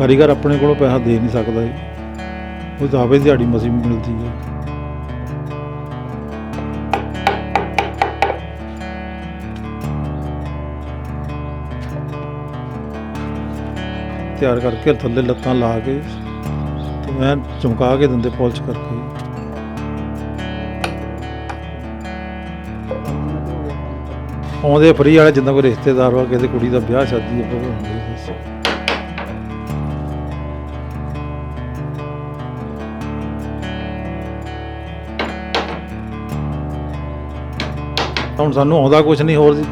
ਕਾਰੀਗਰ ਆਪਣੇ ਕੋਲੋਂ ਪੈਸਾ ਦੇ ਨਹੀਂ ਸਕਦਾ ਜੀ। ਉਹ ਤਾਂ ਦਿਹਾੜੀ ਮਸੀ ਮਿਲਦੀ ਹੈ ਤਿਆਰ ਕਰਕੇ ਥੱਲੇ ਲੱਤਾਂ ਲਾ ਕੇ ਤੇ ਮੈਂ ਚਮਕਾ ਕੇ ਦਿੰਦੇ ਪਾਲਿਸ਼ ਕਰਕੇ। ਆਉਂਦੇ ਫਰੀ ਵਾਲੇ ਜਿੰਨਾ ਕੋਈ ਰਿਸ਼ਤੇਦਾਰ ਵਾ, ਕਿਸੇ ਕੁੜੀ ਦਾ ਵਿਆਹ ਸ਼ਾਦੀ ਹੈ ਫਿਰ ਹੁੰਦੇ ਬਸ ਹੁਣ ਸਾਨੂੰ ਆਉਂਦਾ ਕੁਝ ਨਹੀਂ, ਹੋਰ ਜੀ।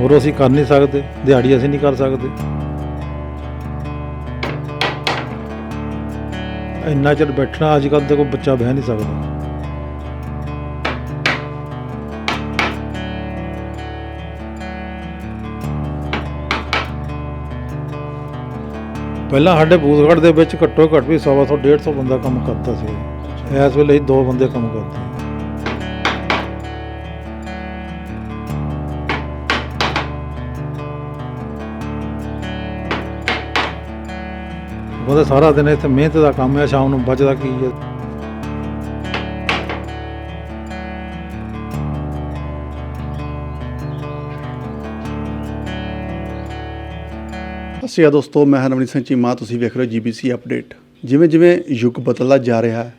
ਹੋਰ ਅਸੀਂ ਕਰ ਨਹੀਂ ਸਕਦੇ, ਦਿਹਾੜੀ ਅਸੀਂ ਨਹੀਂ ਕਰ ਸਕਦੇ। ਇੰਨਾ ਚਿਰ ਬੈਠਣਾ ਅੱਜ ਕੱਲ੍ਹ ਦੇ ਕੋਈ ਬੱਚਾ ਬਹਿ ਨਹੀਂ ਸਕਦਾ। ਪਹਿਲਾਂ ਸਾਡੇ ਬੂਦਗੜ੍ਹ ਦੇ ਵਿੱਚ ਘੱਟੋ ਘੱਟ ਵੀ 100 ਤੋਂ 150 ਬੰਦਾ ਕੰਮ ਕਰਦਾ ਸੀ। ਇਸ ਵੇਲੇ ਦੋ ਬੰਦੇ ਕੰਮ ਕਰਦੇ ਉਹਦਾ ਸਾਰਾ ਦਿਨ ਇੱਥੇ ਮਿਹਨਤ ਦਾ ਕੰਮ ਹੈ ਸ਼ਾਮ ਨੂੰ ਬਚਦਾ ਕੀ ਹੈ ਸਤਿ ਸ਼੍ਰੀ ਅਕਾਲ ਦੋਸਤੋ, ਮੈਂ ਹਰਮਨਜੀਤ ਸਿੰਘ ਚੀਮਾ, ਤੁਸੀਂ ਵੇਖ ਰਹੇ ਹੋ ਜੀਬੀਸੀ ਅਪਡੇਟ। ਜਿਵੇਂ ਜਿਵੇਂ ਯੁੱਗ ਬਦਲਦਾ ਜਾ ਰਿਹਾ ਹੈ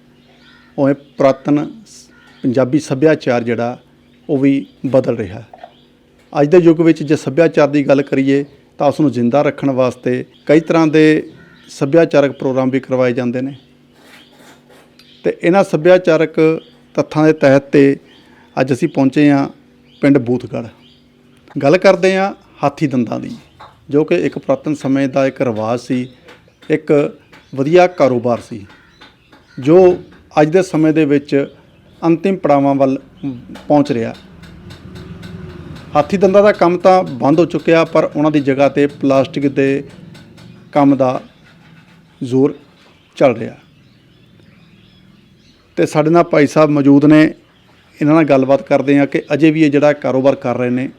ਉਵੇਂ ਪੁਰਾਤਨ ਪੰਜਾਬੀ ਸੱਭਿਆਚਾਰ ਜਿਹੜਾ, ਉਹ ਵੀ ਬਦਲ ਰਿਹਾ। ਅੱਜ ਦੇ ਯੁੱਗ ਵਿੱਚ ਜੇ ਸੱਭਿਆਚਾਰ ਦੀ ਗੱਲ ਕਰੀਏ, ਤਾਂ ਉਸ ਨੂੰ ਜ਼ਿੰਦਾ ਰੱਖਣ ਵਾਸਤੇ ਕਈ ਤਰ੍ਹਾਂ ਦੇ ਸੱਭਿਆਚਾਰਕ ਪ੍ਰੋਗਰਾਮ ਵੀ ਕਰਵਾਏ ਜਾਂਦੇ ਨੇ। ਤੇ ਇਹਨਾਂ ਸੱਭਿਆਚਾਰਕ ਤੱਥਾਂ ਦੇ ਤਹਿਤ ਤੇ ਅੱਜ ਅਸੀਂ ਪਹੁੰਚੇ ਹਾਂ ਪਿੰਡ ਬੂਥਗੜ੍ਹ। ਗੱਲ ਕਰਦੇ ਹਾਂ ਹਾਥੀ ਦੰਦਾਂ ਦੀ, ਜੋ ਕਿ ਇੱਕ ਪੁਰਾਤਨ ਸਮੇਂ ਦਾ ਇੱਕ ਰਿਵਾਜ ਸੀ, ਇੱਕ ਵਧੀਆ ਕਾਰੋਬਾਰ ਸੀ, ਜੋ ਅੱਜ ਦੇ ਸਮੇਂ ਦੇ ਵਿੱਚ ਅੰਤਿਮ ਪੜਾਵਾਂ ਵੱਲ ਪਹੁੰਚ ਰਿਹਾ। ਹਾਥੀ ਦੰਦਾਂ ਦਾ ਕੰਮ ਤਾਂ ਬੰਦ ਹੋ ਚੁੱਕਿਆ, ਪਰ ਉਹਨਾਂ ਦੀ ਜਗ੍ਹਾ ਤੇ ਪਲਾਸਟਿਕ ਦੇ ਕੰਮ ਦਾ ਜ਼ੋਰ ਚੱਲ ਰਿਹਾ। ਤੇ ਸਾਡੇ ਨਾਲ ਭਾਈ ਸਾਹਿਬ ਮੌਜੂਦ ਨੇ। ਇਹਨਾਂ ਨਾਲ ਗੱਲਬਾਤ ਕਰਦੇ ਹਾਂ ਕਿ ਅਜੇ ਵੀ ਇਹ ਜਿਹੜਾ ਕਾਰੋਬਾਰ ਕਰ ਰਹੇ ਨੇ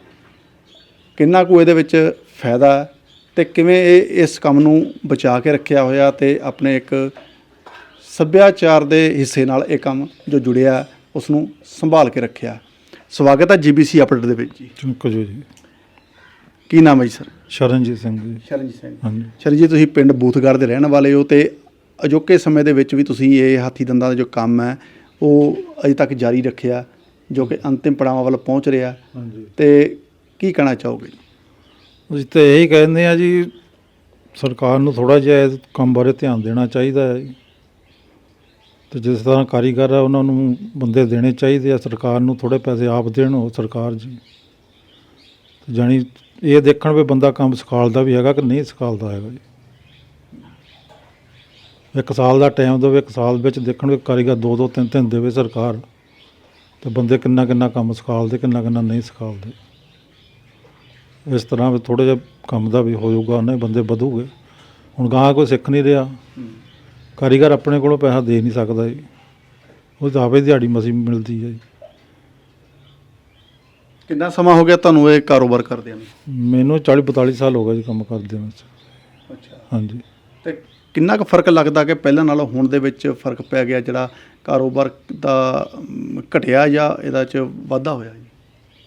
ਕਿੰਨਾ ਕੁ ਇਹਦੇ ਵਿੱਚ ਫਾਇਦਾ ਤੇ ਕਿਵੇਂ ਇਹ ਇਸ ਕੰਮ ਨੂੰ ਬਚਾ ਕੇ ਰੱਖਿਆ ਹੋਇਆ ਤੇ ਆਪਣੇ ਇੱਕ ਸੱਭਿਆਚਾਰ ਦੇ ਹਿੱਸੇ ਨਾਲ ਇਹ ਕੰਮ ਜੋ ਜੁੜਿਆ ਉਸ ਨੂੰ ਸੰਭਾਲ ਕੇ ਰੱਖਿਆ। ਸਵਾਗਤ ਹੈ ਜੀਬੀਸੀ ਅਪਡੇਟ ਦੇ ਵਿੱਚ ਜੀ। ਚੁੰਕੋ ਜੀ। ਕੀ ਨਾਮ ਹੈ ਜੀ ਸਰ? ਸ਼ਰਨਜੀਤ ਸਿੰਘ ਜੀ। ਸ਼ਰਨਜੀਤ ਸਿੰਘ। ਹਾਂਜੀ। ਸ਼ਰਨਜੀਤ ਜੀ ਤੁਸੀਂ ਪਿੰਡ ਬੂਥਗੜ੍ਹ ਦੇ ਰਹਿਣ ਵਾਲੇ ਹੋ ਤੇ ਅਜੋਕੇ ਸਮੇਂ ਦੇ ਵਿੱਚ ਵੀ ਤੁਸੀਂ ਇਹ ਹਾਥੀ ਦੰਦਾਂ ਦਾ ਜੋ ਕੰਮ ਹੈ ਉਹ ਅਜੇ ਤੱਕ ਜਾਰੀ ਰੱਖਿਆ ਜੋ ਕਿ ਅੰਤਿਮ ਪੜਾਵਾਂ ਵੱਲ ਪਹੁੰਚ ਰਿਹਾ। ਹਾਂਜੀ। ਤੇ ਕੀ ਕਹਿਣਾ ਚਾਹੋਗੇ? ਅਸੀਂ ਤਾਂ ਇਹੀ ਕਹਿੰਦੇ ਆ ਜੀ ਸਰਕਾਰ ਨੂੰ ਥੋੜਾ ਜਿਹਾ ਇਸ ਕੰਮ ਬਾਰੇ ਧਿਆਨ ਦੇਣਾ ਚਾਹੀਦਾ ਹੈ। ਤੇ ਜਿਸ ਤਰ੍ਹਾਂ ਕਾਰੀਗਰ ਆ ਉਹਨਾਂ ਨੂੰ ਬੰਦੇ ਦੇਣੇ ਚਾਹੀਦੇ ਆ ਸਰਕਾਰ ਨੂੰ ਥੋੜੇ ਪੈਸੇ ਆਪ ਦੇਣ ਉਹ ਸਰਕਾਰ ਜੀ। ਜਾਣੀ ਇਹ ਦੇਖਣ ਵੀ ਬੰਦਾ ਕੰਮ ਸਿਖਾਲਦਾ ਵੀ ਹੈਗਾ ਕਿ ਨਹੀਂ ਸਿਖਾਲਦਾ ਹੈਗਾ ਜੀ। ਇੱਕ ਸਾਲ ਦਾ ਟਾਈਮ ਦੇਵੇ ਇੱਕ ਸਾਲ ਵਿੱਚ ਦੇਖਣ ਵੀ ਕਾਰੀਗਰ ਦੋ ਦੋ ਤਿੰਨ ਤਿੰਨ ਦੇਵੇ ਸਰਕਾਰ। ਤੇ ਬੰਦੇ ਕਿੰਨਾ ਕਿੰਨਾ ਕੰਮ ਸਿਖਾਲਦੇ ਕਿੰਨਾ ਕਿੰਨਾ ਨਹੀਂ ਸਿਖਾਲਦੇ। ਇਸ ਤਰ੍ਹਾਂ ਵੀ ਥੋੜਾ ਜਿਹਾ ਕੰਮ ਦਾ ਵੀ ਹੋ ਜਾਊਗਾ ਉਹਨੇ ਬੰਦੇ ਵਧੂਗੇ। ਹੁਣ ਗਾਂ ਕੋਈ ਸਿੱਖ ਨਹੀਂ ਰਿਹਾ। ਕਾਰੀਗਰ ਆਪਣੇ ਕੋਲੋਂ ਪੈਸਾ ਦੇ ਨਹੀਂ ਸਕਦਾ ਜੀ। ਉਹ ਤਾਂ ਆਪੇ ਦਿਹਾੜੀ ਮਸੀ ਮਿਲਦੀ ਹੈ ਜੀ। ਕਿੰਨਾ ਸਮਾਂ ਹੋ ਗਿਆ ਤੁਹਾਨੂੰ ਇਹ ਕਾਰੋਬਾਰ ਕਰਦਿਆਂ ਨੂੰ? ਮੈਨੂੰ 40 42 ਸਾਲ ਹੋ ਗਏ ਜੀ ਕੰਮ ਕਰਦੇ ਨੂੰ ਅੱਛਾ। ਹਾਂਜੀ। ਤੇ ਕਿੰਨਾ ਕੁ ਫ਼ਰਕ ਲੱਗਦਾ ਕਿ ਪਹਿਲਾਂ ਨਾਲੋਂ ਹੁਣ ਦੇ ਵਿੱਚ ਫ਼ਰਕ ਪੈ ਗਿਆ ਜਿਹੜਾ ਕਾਰੋਬਾਰ ਦਾ ਘਟਿਆ ਜਾਂ ਇਹਦਾ ਚ ਵਾਧਾ ਹੋਇਆ ਜੀ?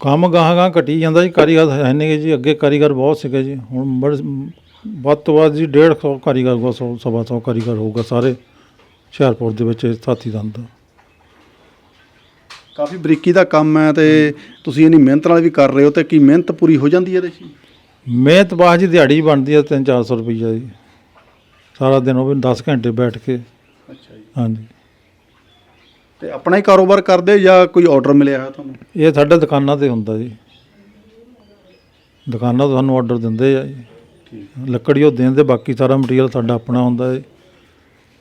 ਕੰਮ ਗਾਹਾਂ ਗਾਹਾਂ ਘਟੀ ਜਾਂਦਾ ਜੀ ਕਾਰੀਗਰ ਹੈ ਨਹੀਂ ਜੀ ਅੱਗੇ ਕਾਰੀਗਰ ਬਹੁਤ ਸੀਗੇ ਜੀ। ਹੁਣ ਬੜ ਵੱਧ ਤੋਂ ਵੱਧ ਜੀ 150 ਕਾਰੀਗਰ ਹੋਊਗਾ ਸੌ ਸਵਾ ਸੌ ਕਾਰੀਗਰ ਹੋਊਗਾ ਸਾਰੇ ਹੁਸ਼ਿਆਰਪੁਰ ਦੇ ਵਿੱਚ ਸਾਥੀ ਦੰਦ। ਕਾਫੀ ਬਰੀਕੀ ਦਾ ਕੰਮ ਹੈ ਤੇ ਤੁਸੀਂ ਇੰਨੀ ਮਿਹਨਤ ਨਾਲ ਵੀ ਕਰ ਰਹੇ ਹੋ ਤੇ ਕੀ ਮਿਹਨਤ ਪੂਰੀ ਹੋ ਜਾਂਦੀ ਹੈ ਇਹਦੇ 'ਚ? ਮਿਹਨਤ ਬਾਅਦ ਜੀ ਦਿਹਾੜੀ ਬਣਦੀ ਹੈ 3-400 ਰੁਪਈਆ ਜੀ। ਸਾਰਾ ਦਿਨ ਉਹ ਵੀ 10 ਘੰਟੇ ਬੈਠ ਕੇ। ਅੱਛਾ ਜੀ। ਹਾਂਜੀ। ਤੇ ਆਪਣਾ ਹੀ ਕਾਰੋਬਾਰ ਕਰਦੇ ਜਾਂ ਕੋਈ ਆਰਡਰ ਮਿਲਿਆ ਹੈ ਤੁਹਾਨੂੰ? ਇਹ ਸਾਡੇ ਦੁਕਾਨਾਂ ਤੇ ਹੁੰਦਾ ਜੀ। ਦੁਕਾਨਾਂ ਤੋਂ ਸਾਨੂੰ ਆਰਡਰ ਦਿੰਦੇ ਆ ਜੀ। ਲੱਕੜੀ ਉਹ ਦੇਣ ਬਾਕੀ ਸਾਰਾ ਮਟੀਰੀਅਲ ਸਾਡਾ ਆਪਣਾ ਹੁੰਦਾ ਹੈ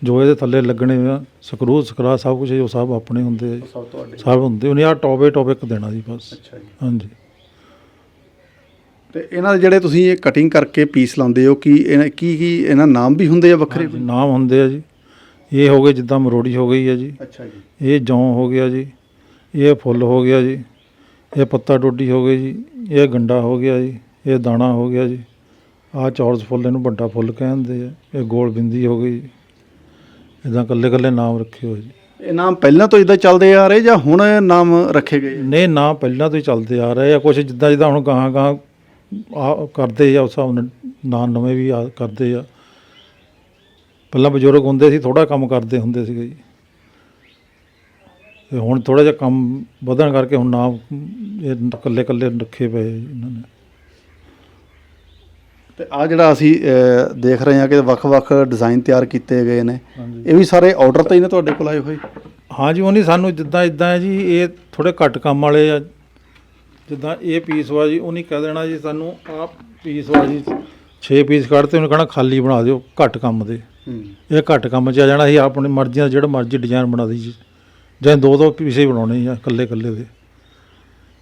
ਜੋ ਇਹਦੇ ਥੱਲੇ ਲੱਗਣੇ ਆ ਸਕਰੂ ਸਕਰਾ ਸਭ ਕੁਝ ਉਹ ਸਭ ਆਪਣੇ ਹੁੰਦੇ ਆ ਜੀ। ਸਭ ਤੁਹਾਡੇ। ਸਭ ਹੁੰਦੇ ਉਹਨੇ ਆ ਟੋਬੇ ਟੋਬੇ ਕ ਦੇਣਾ ਜੀ ਬਸ। ਅੱਛਾ ਜੀ। ਹਾਂਜੀ। ਤੇ ਇਹਨਾਂ ਦੇ ਜਿਹੜੇ ਤੁਸੀਂ ਇਹ ਕਟਿੰਗ ਕਰਕੇ ਪੀਸ ਲਾਉਂਦੇ ਹੋ ਕੀ ਇਹਨਾਂ ਕੀ ਕੀ ਇਹਨਾਂ ਨਾਮ ਵੀ ਹੁੰਦੇ ਆ ਵੱਖਰੇ? ਨਾਮ ਹੁੰਦੇ ਆ ਜੀ। ਇਹ ਹੋ ਗਏ ਜਿੱਦਾਂ ਮਰੋੜੀ ਹੋ ਗਈ ਹੈ ਜੀ। ਅੱਛਾ ਜੀ। ਇਹ ਜੌਂ ਹੋ ਗਿਆ ਜੀ। ਇਹ ਫੁੱਲ ਹੋ ਗਿਆ ਜੀ। ਇਹ ਪੱਤਾ ਡੋਡੀ ਹੋ ਗਈ ਜੀ। ਇਹ ਗੰਡਾ ਹੋ ਗਿਆ ਜੀ। ਇਹ ਦਾਣਾ ਹੋ ਗਿਆ ਜੀ। ਆਹ ਚੌਰਸ ਫੁੱਲ ਇਹਨੂੰ ਵੱਡਾ ਫੁੱਲ ਕਹਿੰਦੇ ਆ। ਇਹ ਗੋਲ ਬਿੰਦੀ ਹੋ ਗਈ ਇਦਾਂ ਕੱਲੇ ਕੱਲੇ ਨਾਮ ਰੱਖੇ ਹੋਏ ਜੀ ਇਹ ਨਾਮ ਪਹਿਲਾਂ ਤੋਂ ਇਦਾਂ ਚੱਲਦੇ ਆ ਰਹੇ ਜਾਂ ਹੁਣ ਇਹ ਨਾਮ ਰੱਖੇ ਗਏ? ਨੇ ਨਾਂ ਪਹਿਲਾਂ ਤੋਂ ਹੀ ਚੱਲਦੇ ਆ ਰਹੇ ਆ। ਕੁਝ ਜਿੱਦਾਂ ਜਿੱਦਾਂ ਹੁਣ ਗਾਹਾਂ ਗਾਹਾਂ ਆ ਕਰਦੇ ਆ ਉਸ ਹਿਸਾਬ ਨਾਲ ਨਾਂ ਨਵੇਂ ਵੀ ਆ ਕਰਦੇ ਆ। ਪਹਿਲਾਂ ਬਜ਼ੁਰਗ ਹੁੰਦੇ ਸੀ ਥੋੜਾ ਕੰਮ ਕਰਦੇ ਹੁੰਦੇ ਸੀਗੇ ਜੀ। ਤੇ ਹੁਣ ਥੋੜਾ ਜਿਹਾ ਕੰਮ ਵਧਣ ਕਰਕੇ ਹੁਣ ਨਾਮ ਇਹ ਇਕੱਲੇ ਇਕੱਲੇ ਰੱਖੇ ਪਏ ਇਹਨਾਂ ਨੇ। ਤੇ ਆ ਜਿਹੜਾ ਅਸੀਂ ਦੇਖ ਰਹੇ ਹਾਂ ਕਿ ਵੱਖ-ਵੱਖ ਡਿਜ਼ਾਈਨ ਤਿਆਰ ਕੀਤੇ ਗਏ ਨੇ। ਹਾਂਜੀ। ਇਹ ਵੀ ਸਾਰੇ ਆਰਡਰ ਤੇ ਹੀ ਨੇ ਤੁਹਾਡੇ ਕੋਲ ਆਏ ਹੋਏ? ਹਾਂਜੀ ਉਹ ਨਹੀਂ ਸਾਨੂੰ ਜਿੱਦਾਂ ਇਦਾਂ ਹੈ ਜੀ ਇਹ ਥੋੜੇ ਘੱਟ ਕੰਮ ਵਾਲੇ ਆ। ਜਿੱਦਾਂ ਇਹ ਪੀਸ ਵਾ ਜੀ ਉਹ ਨਹੀਂ ਕਹਿ ਦੇਣਾ ਜੀ ਸਾਨੂੰ ਆਹ ਪੀਸ ਵਾ ਜੀ 6 ਪੀਸ ਕੱਢਤੇ ਉਹਨੇ ਕਹਣਾ ਖਾਲੀ ਬਣਾ ਦਿਓ ਘੱਟ ਕੰਮ ਦੇ। ਇਹ ਘੱਟ ਕੰਮ 'ਚ ਆ ਜਾਣਾ ਸੀ ਆਪਣੀ ਮਰਜ਼ੀ ਦਾ ਜਿਹੜਾ ਮਰਜ਼ੀ ਡਿਜ਼ਾਈਨ ਬਣਾ ਦੀ ਜੀ ਜਾਂ ਦੋ ਦੋ ਪੀਸ ਬਣਾਉਣੇ ਆ ਇਕੱਲੇ ਇਕੱਲੇ ਦੇ।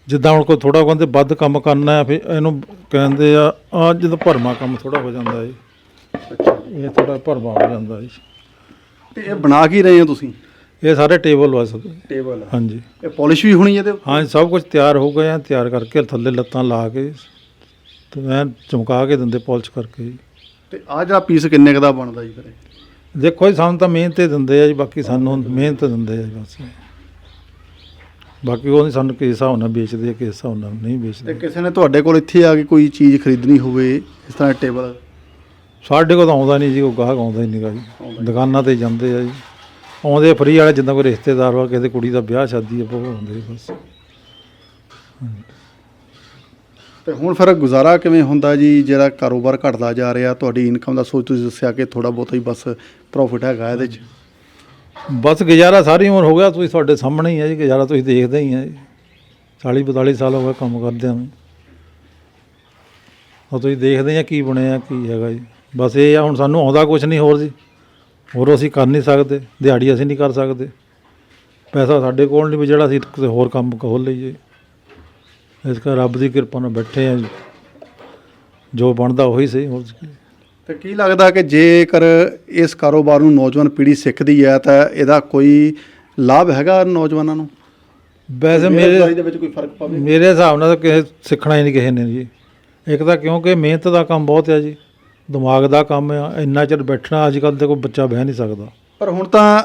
ਜਿੱਦਾਂ ਹੁਣ ਕੋਈ ਥੋੜਾ ਕਹਿੰਦੇ ਵੱਧ ਕੰਮ ਕਰਨਾ ਹੈ ਫਿਰ ਇਹਨੂੰ ਕਹਿੰਦੇ ਆ ਆ ਜਦੋਂ ਭਰਮਾ ਕੰਮ ਥੋੜਾ ਹੋ ਜਾਂਦਾ ਜੀ। ਇਹ ਥੋੜਾ ਭਰਮਾ ਹੋ ਜਾਂਦਾ ਜੀ। ਤੇ ਇਹ ਬਣਾ ਕੀ ਰਹੇ ਹੋ ਤੁਸੀਂ? ਇਹ ਸਾਰੇ ਟੇਬਲ ਵਾਸਤੇ ਟੇਬਲ। ਹਾਂਜੀ। ਇਹ ਪਾਲਿਸ਼ ਵੀ ਹੋਣੀ ਇਹਦੇ ਹਾਂ ਸਭ ਕੁਝ ਤਿਆਰ ਹੋ ਗਏ ਆ ਤਿਆਰ ਕਰਕੇ ਥੱਲੇ ਲੱਤਾਂ ਲਾ ਕੇ ਤੇ ਮੈਂ ਚਮਕਾ ਕੇ ਦਿੰਦੇ ਪਾਲਿਸ਼ ਕਰਕੇ ਜੀ। ਤੇ ਆ ਜਿਹੜਾ ਪੀਸ ਕਿੰਨੇ ਕੁ ਦਾ ਬਣਦਾ ਜੀ ਫਿਰ? ਦੇਖੋ ਜੀ ਸਾਨੂੰ ਤਾਂ ਮਿਹਨਤ ਹੀ ਦਿੰਦੇ ਆ ਜੀ ਬਾਕੀ ਸਾਨੂੰ ਮਿਹਨਤ ਦਿੰਦੇ ਆ ਜੀ ਬਸ। ਬਾਕੀ ਉਹ ਨਹੀਂ ਸਾਨੂੰ ਕਿਸ ਹਿਸਾਬ ਨਾਲ ਵੇਚਦੇ ਆ ਕਿਸ ਹਿਸਾਬ ਨਾਲ ਨਹੀਂ ਤੇ ਵੇਚਦੇ ਕਿਸੇ ਨੇ ਤੁਹਾਡੇ ਕੋਲ ਇੱਥੇ ਆ ਕੇ ਕੋਈ ਚੀਜ਼ ਖਰੀਦਣੀ ਹੋਵੇ ਇਸ ਤਰ੍ਹਾਂ ਟੇਬਲ? ਸਾਡੇ ਕੋਲ ਤਾਂ ਆਉਂਦਾ ਨਹੀਂ ਜੀ ਕੋਈ ਗਾਹਕ ਆਉਂਦਾ ਹੀ ਨਹੀਂਗਾ ਆਉਂਦਾ ਜੀ ਦੁਕਾਨਾਂ ਤੇ ਜਾਂਦੇ ਆ ਜੀ। ਆਉਂਦੇ ਫਰੀ ਵਾਲੇ ਜਿੱਦਾਂ ਕੋਈ ਰਿਸ਼ਤੇਦਾਰ ਵਾ ਕਿਸੇ ਕੁੜੀ ਦਾ ਵਿਆਹ ਸ਼ਾਦੀ ਆ ਉਹ ਆਉਂਦੇ ਬਸ। ਤੇ ਹੁਣ ਫਿਰ ਗੁਜ਼ਾਰਾ ਕਿਵੇਂ ਹੁੰਦਾ ਜੀ? ਜਿਹੜਾ ਕਾਰੋਬਾਰ ਘਟਦਾ ਜਾ ਰਿਹਾ ਤੁਹਾਡੀ ਇਨਕਮ ਦਾ ਸੋਚ ਤੁਸੀਂ ਦੱਸਿਆ ਕਿ ਥੋੜਾ ਬਹੁਤਾ ਹੀ ਬਸ ਪ੍ਰੋਫਿਟ ਹੈਗਾ ਇਹਦੇ 'ਚ। ਬਸ ਗੁਜ਼ਾਰਾ ਸਾਰੀ ਉਮਰ ਹੋ ਗਿਆ, ਤੁਸੀਂ ਤੁਹਾਡੇ ਸਾਹਮਣੇ ਹੀ ਹੈ ਜੀ, ਗੁਜ਼ਾਰਾ ਤੁਸੀਂ ਦੇਖਦੇ ਹੀ ਹੈ ਜੀ। 40 42 ਸਾਲ ਹੋ ਗਏ ਕੰਮ ਕਰਦੇ ਹਾਂ ਉਹ ਤੁਸੀਂ ਦੇਖਦੇ ਆ ਕੀ ਬਣਿਆ, ਕੀ ਹੈਗਾ ਜੀ। ਬਸ ਇਹ ਆ, ਹੁਣ ਸਾਨੂੰ ਆਉਂਦਾ ਕੁਝ ਨਹੀਂ ਹੋਰ ਜੀ। ਹੋਰ ਅਸੀਂ ਕਰ ਨਹੀਂ ਸਕਦੇ, ਦਿਹਾੜੀ ਅਸੀਂ ਨਹੀਂ ਕਰ ਸਕਦੇ। ਪੈਸਾ ਸਾਡੇ ਕੋਲ ਨਹੀਂ ਵੀ ਜਿਹੜਾ ਅਸੀਂ ਕਿਸੇ ਹੋਰ ਕੰਮ ਖੋਲ ਲਈਏ। ਇਸ ਕਰ ਰੱਬ ਦੀ ਕਿਰਪਾ ਨਾਲ ਬੈਠੇ ਆ ਜੀ। ਜੋ ਬਣਦਾ ਉਹੀ ਸਹੀ, ਹੋਰ ਕੀ। ਤੇ ਕੀ ਲੱਗਦਾ ਕਿ ਜੇਕਰ ਇਸ ਕਾਰੋਬਾਰ ਨੂੰ ਨੌਜਵਾਨ ਪੀੜ੍ਹੀ ਸਿੱਖਦੀ ਹੈ ਤਾਂ ਇਹਦਾ ਕੋਈ ਲਾਭ ਹੈਗਾ ਨੌਜਵਾਨਾਂ ਨੂੰ? ਵੈਸੇ ਮੇਰੇ ਦੇ ਵਿੱਚ ਕੋਈ ਫ਼ਰਕ ਪਵੇ? ਮੇਰੇ ਹਿਸਾਬ ਨਾਲ ਤਾਂ ਕਿਸੇ ਸਿੱਖਣਾ ਹੀ ਨਹੀਂ ਕਿਸੇ ਨੇ ਜੀ। ਇੱਕ ਤਾਂ ਕਿਉਂਕਿ ਮਿਹਨਤ ਦਾ ਕੰਮ ਬਹੁਤ ਹੈ ਜੀ। ਦਿਮਾਗ ਦਾ ਕੰਮ ਆ ਇੰਨਾ ਚਿਰ ਬੈਠਣਾ ਅੱਜ ਕੱਲ੍ਹ ਤੇ ਕੋਈ ਬੱਚਾ ਬਹਿ ਨਹੀਂ ਸਕਦਾ। ਪਰ ਹੁਣ ਤਾਂ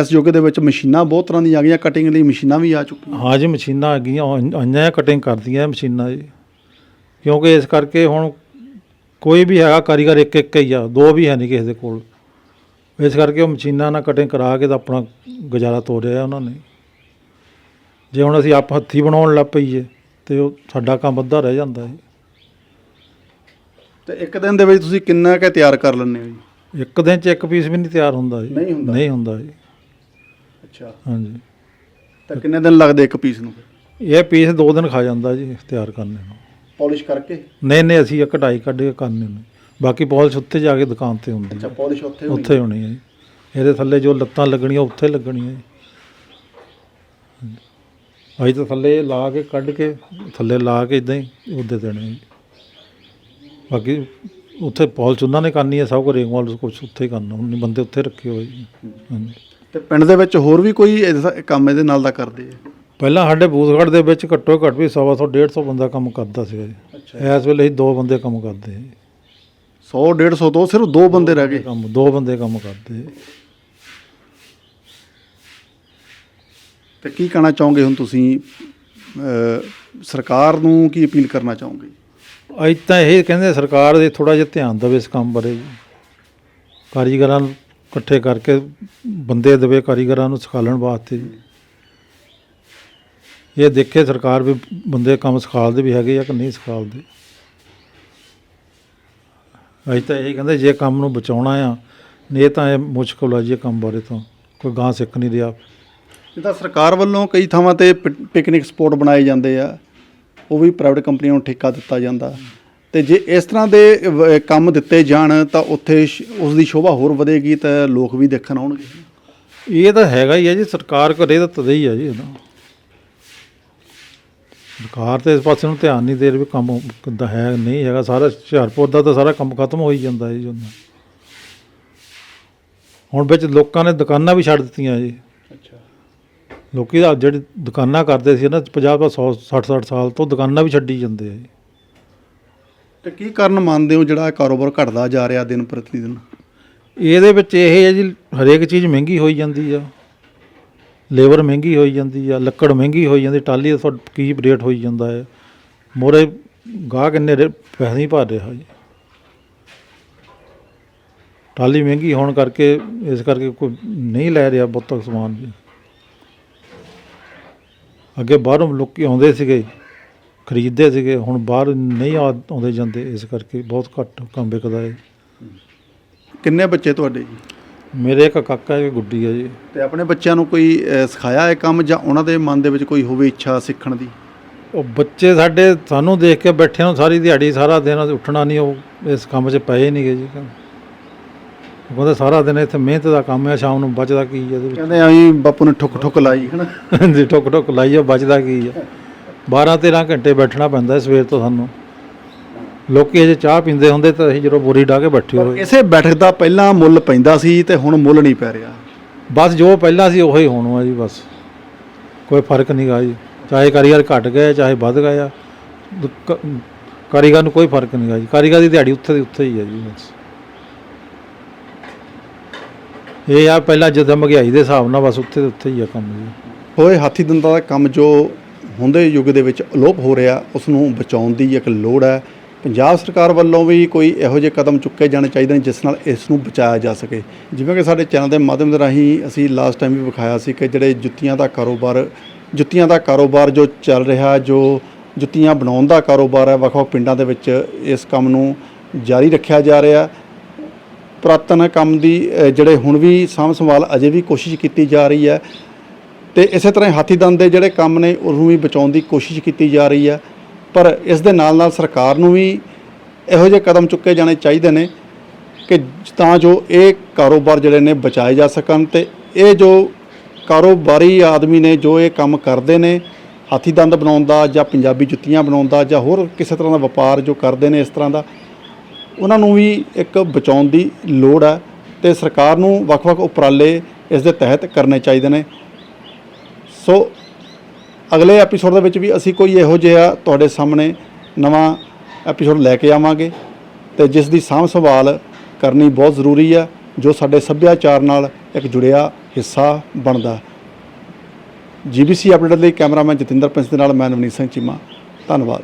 ਇਸ ਯੁੱਗ ਦੇ ਵਿੱਚ ਮਸ਼ੀਨਾਂ ਬਹੁਤ ਤਰ੍ਹਾਂ ਦੀਆਂ ਆ ਗਈਆਂ ਕਟਿੰਗ ਲਈ ਮਸ਼ੀਨਾਂ ਵੀ ਆ ਚੁੱਕੀਆਂ। ਹਾਂ ਜੀ ਮਸ਼ੀਨਾਂ ਆ ਗਈਆਂ ਆਈਆਂ ਕਟਿੰਗ ਕਰਦੀਆਂ ਮਸ਼ੀਨਾਂ ਜੀ। ਕਿਉਂਕਿ ਇਸ ਕਰਕੇ ਹੁਣ ਕੋਈ ਵੀ ਹੈਗਾ ਕਾਰੀਗਰ ਇੱਕ ਇੱਕ ਹੀ ਆ ਦੋ ਵੀ ਹੈ ਨਹੀਂ ਕਿਸੇ ਦੇ ਕੋਲ। ਇਸ ਕਰਕੇ ਉਹ ਮਸ਼ੀਨਾਂ ਨਾਲ ਕਟਿੰਗ ਕਰਾ ਕੇ ਤਾਂ ਆਪਣਾ ਗੁਜ਼ਾਰਾ ਤੋਰਿਆ ਉਹਨਾਂ ਨੇ। ਜੇ ਹੁਣ ਅਸੀਂ ਆਪ ਹੱਥੀ ਬਣਾਉਣ ਲੱਗ ਪਈਏ ਤੇ ਉਹ ਸਾਡਾ ਕੰਮ ਅੱਧਾ ਰਹਿ ਜਾਂਦਾ ਹੈ ਤੇ ਇੱਕ ਦਿਨ ਦੇ ਵਿੱਚ ਤੁਸੀਂ ਕਿੰਨਾ ਕੁ ਤਿਆਰ ਕਰ ਲੈਂਦੇ ਹੋ ਜੀ? ਇੱਕ ਦਿਨ ਚ ਇੱਕ ਪੀਸ ਵੀ ਨਹੀਂ ਤਿਆਰ ਹੁੰਦਾ ਜੀ। ਨਹੀਂ ਹੁੰਦਾ? ਨਹੀਂ ਹੁੰਦਾ ਜੀ। ਅੱਛਾ। ਹਾਂਜੀ। ਤਾਂ ਕਿੰਨੇ ਦਿਨ ਲੱਗਦੇ ਇੱਕ ਪੀਸ ਨੂੰ ਇਹ ਪੀਸ ਦੋ ਦਿਨ ਖਾ ਜਾਂਦਾ ਜੀ ਤਿਆਰ ਕਰਨੇ ਨੂੰ। ਪਾਲਿਸ਼ ਕਰਕੇ? ਨਹੀਂ ਨਹੀਂ ਅਸੀਂ ਇਹ ਕਢਾਈ ਕੱਢ ਕੇ ਕਰਨੇ ਨੂੰ ਬਾਕੀ ਪਾਲਿਸ਼ ਉੱਥੇ ਜਾ ਕੇ ਦੁਕਾਨ ਤੇ ਹੁੰਦੀ। ਅੱਛਾ ਹੈ ਪਾਲਿਸ਼ ਉੱਥੇ ਉੱਥੇ ਹੋਣੀ ਹੈ ਜੀ। ਇਹਦੇ ਥੱਲੇ ਜੋ ਲੱਤਾਂ ਲੱਗਣੀਆਂ ਉੱਥੇ ਲੱਗਣੀਆਂ ਜੀ। ਅਸੀਂ ਤਾਂ ਥੱਲੇ ਲਾ ਕੇ ਕੱਢ ਕੇ ਥੱਲੇ ਲਾ ਕੇ ਇਦਾਂ ਹੀ ਉਹਦੇ ਦੇਣੇ ਜੀ। ਬਾਕੀ ਉੱਥੇ ਪਾਲਿਸ਼ ਉਹਨਾਂ ਨੇ ਕਰਨੀ ਹੈ ਸਭ ਕੁਝ ਰੇਗਵਾਲ ਕੁਝ ਉੱਥੇ ਹੀ ਕਰਨਾ। ਉਹਨੇ ਬੰਦੇ ਉੱਥੇ ਰੱਖੇ ਹੋਏ ਜੀ। ਹਾਂਜੀ। ਤੇ ਪਿੰਡ ਦੇ ਵਿੱਚ ਹੋਰ ਵੀ ਕੋਈ ਕੰਮ ਇਹਦੇ ਨਾਲ ਦਾ ਕਰਦੇ ਆ? ਪਹਿਲਾਂ ਸਾਡੇ ਬੂਥਗੜ੍ਹ ਦੇ ਵਿੱਚ ਘੱਟੋ ਘੱਟ ਵੀ ਸਵਾ ਸੌ ਡੇਢ ਸੌ ਬੰਦਾ ਕੰਮ ਕਰਦਾ ਸੀਗਾ ਜੀ। ਇਸ ਵੇਲੇ ਅਸੀਂ ਦੋ ਬੰਦੇ ਕੰਮ ਕਰਦੇ ਹਾਂ ਜੀ। 100 150 ਤੋਂ ਸਿਰਫ ਦੋ ਬੰਦੇ ਰਹਿ ਗਏ? ਕੰਮ ਦੋ ਬੰਦੇ ਕੰਮ ਕਰਦੇ ਤੇ ਕੀ ਕਹਿਣਾ ਚਾਹੋਗੇ ਹੁਣ ਤੁਸੀਂ? ਸਰਕਾਰ ਨੂੰ ਕੀ ਅਪੀਲ ਕਰਨਾ ਚਾਹੋਗੇ? ਅੱਜ ਤਾਂ ਇਹ ਕਹਿੰਦੇ ਸਰਕਾਰ ਦੇ ਥੋੜਾ ਜਿਹਾ ਧਿਆਨ ਦੇਵੇ ਇਸ ਕੰਮ ਬਾਰੇ ਜੀ। ਕਾਰੀਗਰਾਂ ਇਕੱਠੇ ਕਰਕੇ ਬੰਦੇ ਦੇਵੇ ਕਾਰੀਗਰਾਂ ਨੂੰ ਸਿਖਾਉਣ ਵਾਸਤੇ ਜੀ। ਇਹ ਦੇਖੇ ਸਰਕਾਰ ਵੀ ਬੰਦੇ ਕੰਮ ਸਿਖਾਲਦੇ ਵੀ ਹੈਗੇ ਆ ਕਿ ਨਹੀਂ ਸਿਖਾਲਦੇ। ਅੱਜ ਤਾਂ ਇਹ ਕਹਿੰਦੇ ਜੇ ਕੰਮ ਨੂੰ ਬਚਾਉਣਾ ਆ ਨਹੀਂ ਤਾਂ ਇਹ ਮੁਸ਼ਕਲ ਆ ਜੀ ਇਹ ਕੰਮ ਬਾਰੇ ਤਾਂ। ਕੋਈ ਗਾਂ ਸਿੱਖ ਨਹੀਂ ਰਿਹਾ। ਜਿੱਦਾਂ ਸਰਕਾਰ ਵੱਲੋਂ ਕਈ ਥਾਵਾਂ ਤੇ ਪਿਕਨਿਕ ਸਪੌਟ ਬਣਾਏ ਜਾਂਦੇ ਆ। ਉਹ ਵੀ ਪ੍ਰਾਈਵੇਟ ਕੰਪਨੀਆਂ ਨੂੰ ਠੇਕਾ ਦਿੱਤਾ ਜਾਂਦਾ। ਤੇ ਜੇ ਇਸ ਤਰ੍ਹਾਂ ਦੇ ਕੰਮ ਦਿੱਤੇ ਜਾਣ ਤਾਂ ਉੱਥੇ ਉਸ ਦੀ ਸ਼ੋਭਾ ਹੋਰ ਵਧੇਗੀ ਤਾਂ ਲੋਕ ਵੀ ਦੇਖਣ ਆਉਣਗੇ। ਇਹ ਤਾਂ ਹੈਗਾ ਹੀ ਹੈ ਜੀ ਸਰਕਾਰ ਕਰੇ ਤਾਂ ਤਦੇ ਹੀ ਹੈ ਜੀ ਇਹਦਾ। ਸਰਕਾਰ ਤੇ ਇਸ ਪਾਸੇ ਨੂੰ ਧਿਆਨ ਨਹੀਂ ਦੇ ਰਹੀ ਵੀ ਕੰਮ ਕਿੱਦਾਂ ਹੈ ਨਹੀਂ ਹੈਗਾ ਸਾਰਾ ਹੁਸ਼ਿਆਰਪੁਰ ਦਾ ਤਾਂ ਸਾਰਾ ਕੰਮ ਖਤਮ ਹੋ ਹੀ ਜਾਂਦਾ ਜੀ ਉਹਨਾਂ ਹੁਣ ਵਿੱਚ ਲੋਕਾਂ ਨੇ ਦੁਕਾਨਾਂ ਵੀ ਛੱਡ ਦਿੱਤੀਆਂ ਜੀ। ਅੱਛਾ। ਲੋਕੀ ਤਾਂ ਜਿਹੜੀ ਦੁਕਾਨਾਂ ਕਰਦੇ ਸੀ ਨਾ 50 ਤੋਂ 100 60 60 ਸਾਲ ਤੋਂ ਦੁਕਾਨਾਂ ਵੀ ਛੱਡੀ ਜਾਂਦੇ ਆ ਜੀ। ਤੇ ਕੀ ਕਾਰਨ ਮੰਨਦੇ ਹੋ ਜਿਹੜਾ ਇਹ ਕਾਰੋਬਾਰ ਘਟਦਾ ਜਾ ਰਿਹਾ ਦਿਨ ਪ੍ਰਤੀ ਦਿਨ? ਇਹਦੇ ਵਿੱਚ ਇਹ ਹੈ ਜੀ ਹਰੇਕ ਚੀਜ਼ ਮਹਿੰਗੀ ਹੋਈ ਜਾਂਦੀ ਆ। ਲੇਬਰ ਮਹਿੰਗੀ ਹੋਈ ਜਾਂਦੀ ਆ, ਲੱਕੜ ਮਹਿੰਗੀ ਹੋਈ ਜਾਂਦੀ ਟਾਲੀ ਦਾ ਤੁਹਾਡਾ ਕੀ ਰੇਟ ਹੋਈ ਜਾਂਦਾ ਹੈ ਮੋਰੇ ਗਾਹਕ ਇੰਨੇ ਰੇ- ਪੈਸੇ ਨਹੀਂ ਭਰ ਰਿਹਾ ਜੀ। ਟਾਲੀ ਮਹਿੰਗੀ ਹੋਣ ਕਰਕੇ, ਇਸ ਕਰਕੇ ਕੋਈ ਨਹੀਂ ਲੈ ਰਿਹਾ ਬਹੁਤਾ ਸਮਾਨ ਜੀ। ਅੱਗੇ ਬਾਹਰੋਂ ਲੋਕੀ ਆਉਂਦੇ ਸੀਗੇ, ਖਰੀਦਦੇ ਸੀਗੇ, ਹੁਣ ਬਾਹਰ ਨਹੀਂ ਆਉਂਦੇ ਜਾਂਦੇ, ਇਸ ਕਰਕੇ ਬਹੁਤ ਘੱਟ ਕੰਮ ਵਿਕਦਾ ਹੈ। ਕਿੰਨੇ ਬੱਚੇ ਤੁਹਾਡੇ ਜੀ? ਮੇਰੇ ਇੱਕ ਕਾਕਾ ਹੈ ਗੁੱਡੀ ਹੈ ਜੀ। ਤੇ ਆਪਣੇ ਬੱਚਿਆਂ ਨੂੰ ਕੋਈ ਅਹ, ਸਿਖਾਇਆ ਇਹ ਕੰਮ ਜਾਂ ਉਹਨਾਂ ਦੇ ਮਨ ਦੇ ਵਿੱਚ ਕੋਈ ਹੋਵੇ ਇੱਛਾ ਸਿੱਖਣ ਦੀ? ਉਹ ਬੱਚੇ ਸਾਡੇ ਸਾਨੂੰ ਦੇਖ ਕੇ ਬੈਠੇ ਨੂੰ ਸਾਰੀ ਦਿਹਾੜੀ ਸਾਰਾ ਦਿਨ ਅਸੀਂ ਉੱਠਣਾ ਨਹੀਂ ਉਹ ਇਸ ਕੰਮ 'ਚ ਪਏ ਨਹੀਂਗੇ ਜੀ। ਉਹ ਕਹਿੰਦੇ ਸਾਰਾ ਦਿਨ ਇੱਥੇ ਮਿਹਨਤ ਦਾ ਕੰਮ ਹੈ ਸ਼ਾਮ ਨੂੰ ਬਚਦਾ ਕੀ ਹੈ ਇਹਦੇ ਕਹਿੰਦੇ ਆਈ ਬਾਪੂ ਨੇ ਠੁੱਕ ਠੁੱਕ ਲਾਈ ਹਨਾ? ਵਿੱਚ ਜੀ ਟੁਕ ਟੁਕ ਲਾਈਏ ਬਚਦਾ ਕੀ ਹੈ 12 13 ਘੰਟੇ ਬੈਠਣਾ ਪੈਂਦਾ ਹੈ ਸਵੇਰ ਤੋਂ ਸਾਨੂੰ। ਲੋਕੀ ਅਜੇ ਚਾਹ ਪੀਂਦੇ ਹੁੰਦੇ ਤਾਂ ਅਸੀਂ ਜਦੋਂ ਬੋਰੀ ਢਾ ਕੇ ਬੈਠੇ ਹੋਏ। ਇਸੇ ਬੈਠਕ ਦਾ ਪਹਿਲਾਂ ਮੁੱਲ ਪੈਂਦਾ ਸੀ ਤੇ ਹੁਣ ਮੁੱਲ ਨਹੀਂ ਪੈ ਰਿਹਾ। ਬਸ ਜੋ ਪਹਿਲਾਂ ਸੀ ਉਹੀ ਹੋਣਾ ਜੀ ਬਸ। ਕੋਈ ਫ਼ਰਕ ਨਹੀਂ ਗਾ ਜੀ। ਚਾਹੇ ਕਾਰੀਗਰ ਘਟ ਗਏ ਚਾਹੇ ਵੱਧ ਗਏ ਆ। ਕ- ਕਾਰੀਗਰ ਨੂੰ ਕੋਈ ਫ਼ਰਕ ਨਹੀਂ ਗਾ ਜੀ। ਕਾਰੀਗਰ ਦੀ ਦਿਹਾੜੀ ਉੱਥੇ ਦੀ ਉੱਥੇ ਹੀ ਹੈ ਜੀ ਬਸ। ਇਹ ਆ ਪਹਿਲਾਂ ਜਦੋਂ ਮਹਿੰਗਾਈ ਦੇ ਹਿਸਾਬ ਨਾਲ ਬਸ ਉੱਥੇ ਦੇ ਉੱਥੇ ਹੀ ਆ ਕੰਮ ਜੀ। ਹੋਏ ਹਾਥੀ ਦੰਦਾਂ ਦਾ ਕੰਮ ਜੋ ਹੁੰਦੇ ਯੁੱਗ ਦੇ ਵਿੱਚ ਅਲੋਪ ਹੋ ਰਿਹਾ ਉਸ ਨੂੰ ਬਚਾਉਣ ਦੀ ਇੱਕ ਲੋੜ ਹੈ। ਪੰਜਾਬ ਸਰਕਾਰ ਵੱਲੋਂ ਵੀ ਕੋਈ ਇਹੋ ਜਿਹੇ ਕਦਮ ਚੁੱਕੇ ਜਾਣੇ ਚਾਹੀਦੇ ਨੇ ਜਿਸ ਨਾਲ ਇਸ ਨੂੰ ਬਚਾਇਆ ਜਾ ਸਕੇ। ਜਿਵੇਂ ਕਿ ਸਾਡੇ ਚੈਨਲ ਦੇ ਮਾਧਿਅਮ ਦੇ ਰਾਹੀਂ ਅਸੀਂ ਲਾਸਟ ਟਾਈਮ ਵੀ ਵਿਖਾਇਆ ਸੀ ਕਿ ਜਿਹੜੇ ਜੁੱਤੀਆਂ ਦਾ ਕਾਰੋਬਾਰ, ਜੁੱਤੀਆਂ ਦਾ ਕਾਰੋਬਾਰ ਜੋ ਚੱਲ ਰਿਹਾ, ਜੋ ਜੁੱਤੀਆਂ ਬਣਾਉਣ ਦਾ ਕਾਰੋਬਾਰ ਹੈ, ਵੱਖ-ਵੱਖ ਪਿੰਡਾਂ ਦੇ ਵਿੱਚ ਇਸ ਕੰਮ ਨੂੰ ਜਾਰੀ ਰੱਖਿਆ ਜਾ ਰਿਹਾ। ਪੁਰਾਤਨ ਕੰਮ ਦੀ ਜਿਹੜੇ ਹੁਣ ਵੀ ਸਾਂਭ ਸੰਭਾਲ ਅਜੇ ਵੀ ਕੋਸ਼ਿਸ਼ ਕੀਤੀ ਜਾ ਰਹੀ ਹੈ। ਤੇ ਇਸੇ ਤਰ੍ਹਾਂ ਹੀ ਹਾਥੀ ਦੰਦ ਦੇ ਜਿਹੜੇ ਕੰਮ ਨੇ, ਉਹਨੂੰ ਵੀ ਬਚਾਉਣ ਦੀ ਕੋਸ਼ਿਸ਼ ਕੀਤੀ ਜਾ ਰਹੀ ਹੈ। ਪਰ ਇਸ ਦੇ ਨਾਲ ਨਾਲ ਸਰਕਾਰ ਨੂੰ ਵੀ ਇਹੋ ਜਿਹੇ ਕਦਮ ਚੁੱਕੇ ਜਾਣੇ ਚਾਹੀਦੇ ਨੇ ਕਿ ਤਾਂ ਜੋ ਇਹ ਕਾਰੋਬਾਰ ਜਿਹੜੇ ਨੇ ਬਚਾਏ ਜਾ ਸਕਣ ਤੇ ਇਹ ਜੋ ਕਾਰੋਬਾਰੀ ਆਦਮੀ ਨੇ ਜੋ ਇਹ ਕੰਮ ਕਰਦੇ ਨੇ, ਹਾਥੀ ਦੰਦ ਬਣਾਉਣ ਦਾ ਜਾਂ ਪੰਜਾਬੀ ਜੁੱਤੀਆਂ ਬਣਾਉਣ ਦਾ ਜਾਂ ਹੋਰ ਕਿਸੇ ਤਰ੍ਹਾਂ ਦਾ ਵਪਾਰ ਜੋ ਕਰਦੇ ਨੇ ਇਸ ਤਰ੍ਹਾਂ ਦਾ, ਉਹਨਾਂ ਨੂੰ ਵੀ ਇੱਕ ਬਚਾਉਣ ਦੀ ਲੋੜ ਹੈ ਤੇ ਸਰਕਾਰ ਨੂੰ ਵੱਖ-ਵੱਖ ਉਪਰਾਲੇ ਇਸ ਦੇ ਤਹਿਤ ਕਰਨੇ ਚਾਹੀਦੇ ਨੇ। ਸੋ ਅਗਲੇ ਐਪੀਸੋਡ ਦੇ ਵਿੱਚ ਵੀ ਅਸੀਂ ਕੋਈ ਇਹੋ ਜਿਹਾ ਤੁਹਾਡੇ ਸਾਹਮਣੇ ਨਵਾਂ ਐਪੀਸੋਡ ਲੈ ਕੇ ਆਵਾਂਗੇ ਤੇ ਜਿਸ ਦੀ ਸਾਂਭ ਸੰਭਾਲ ਕਰਨੀ ਬਹੁਤ ਜ਼ਰੂਰੀ ਹੈ, ਜੋ ਸਾਡੇ ਸੱਭਿਆਚਾਰ ਨਾਲ ਇੱਕ ਜੁੜਿਆ ਹਿੱਸਾ ਬਣਦਾ। ਜੀਬੀਸੀ ਅਪਡੇਟ ਲਈ ਕੈਮਰਾਮੈਨ ਜਤਿੰਦਰ ਪਿੰਸ ਦੇ ਨਾਲ ਮੈਂ ਨਵਨੀਤ ਸਿੰਘ ਚੀਮਾ। ਧੰਨਵਾਦ।